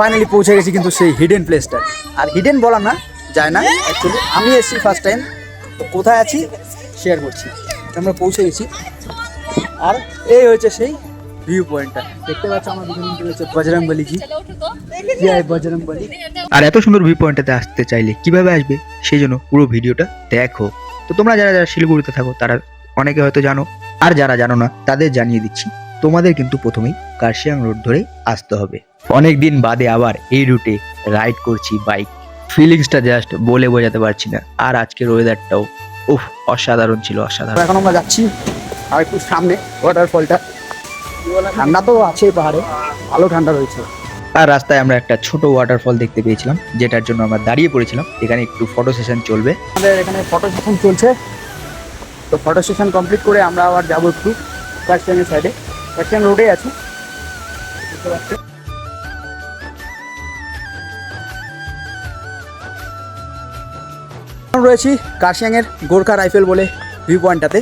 Finally পৌঁছে গেছি কিন্তু সেই হিডেন প্লেসটা আর হিডেন বলা না, যায় না অ্যাকচুয়ালি আমি এসেছি ফার্স্ট টাইম তো কোথায় আছি? শেয়ার করছি। আমরা পৌঁছে গেছি। আর এই হয়েছে সেই ভিউ পয়েন্টটা দেখতে পাচ্ছ আমার পিছনে রয়েছে বজরং বলিজি জয় বজরং বলি? আর এত সুন্দর ভিউ পয়েন্টটাতে আসতে চাইলে কীভাবে আসবে? সেই জন্য পুরো ভিডিওটা দেখো। তো তোমরা যারা যারা শিলিগুড়িতে থাকো, তারা অনেকে হয়তো জানো। আর যারা জানো না, তাদের জানিয়ে দিচ্ছি, তোমাদের কিন্তু প্রথমেই কার্শিয়াং রোড ধরে আসতে হবে। অনেক দিন বাদে আবার এই রুটে রাইড করছি বাইক। ফিলিংসটা জাস্ট বলে বোঝাতে পারছি না। আর আজকের ওয়েদারটাও উফ অসাধারণ ছিল অসাধারণ। এখন আমরা যাচ্ছি আর একটু সামনে ওয়াটারফলটা ঠান্ডা তো আছে পাহাড়ে ভালো ঠান্ডা রয়েছে। আর রাস্তায় আমরা একটা ছোট ওয়াটারফল দেখতে পেয়েছিলাম যেটার জন্য আমরা দাঁড়িয়ে পড়েছিলাম। এখানে একটু ফটো সেশন চলবে। আমাদের এখানে ফটো সেশন চলছে। তো ফটো সেশন কমপ্লিট করে আমরা আবার যাব একটু কার্শিয়াংয়ের সাইডে কার্শিয়াং রোডে আছি। রয়েছি কার্শিয়াংয়ের গোর্খা রাইফেল বলে ভিউ পয়েন্টটাতে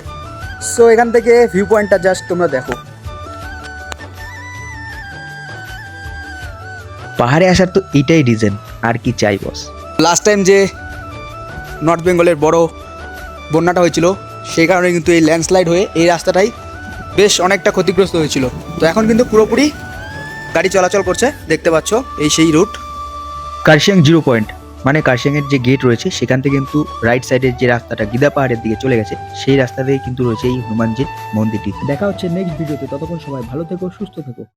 সো এখান থেকে ভিউ পয়েন্টটা জাস্ট তোমরা দেখো। পাহাড়ে আসার তো এটাই রিজন আর কি চাই বস লাস্ট টাইম যে নর্থ বেঙ্গলের বড় বন্যাটা হয়েছিল সেই কারণে কিন্তু এই ল্যান্ডস্লাইড হয়ে এই রাস্তাটাই বেশ অনেকটা ক্ষতিগ্রস্ত হয়েছিল। তো এখন কিন্তু পুরোপুরি গাড়ি চলাচল করছে দেখতে পাচ্ছ এই সেই রুট কার্শিয়াং জিরো পয়েন্ট মানে কার্শিয়াংয়ের যে গেট রয়েছে, সেখান থেকে কিন্তু রাইট সাইডের যে রাস্তাটা গিদা পাহাড়ের দিকে চলে গেছে, সেই রাস্তা দিয়ে কিন্তু রয়েছে এই হনুমানজির মন্দিরটি। দেখা হচ্ছে নেক্সট ভিডিওতে ততক্ষণ সবাই ভালো থেকো, সুস্থ থেকো।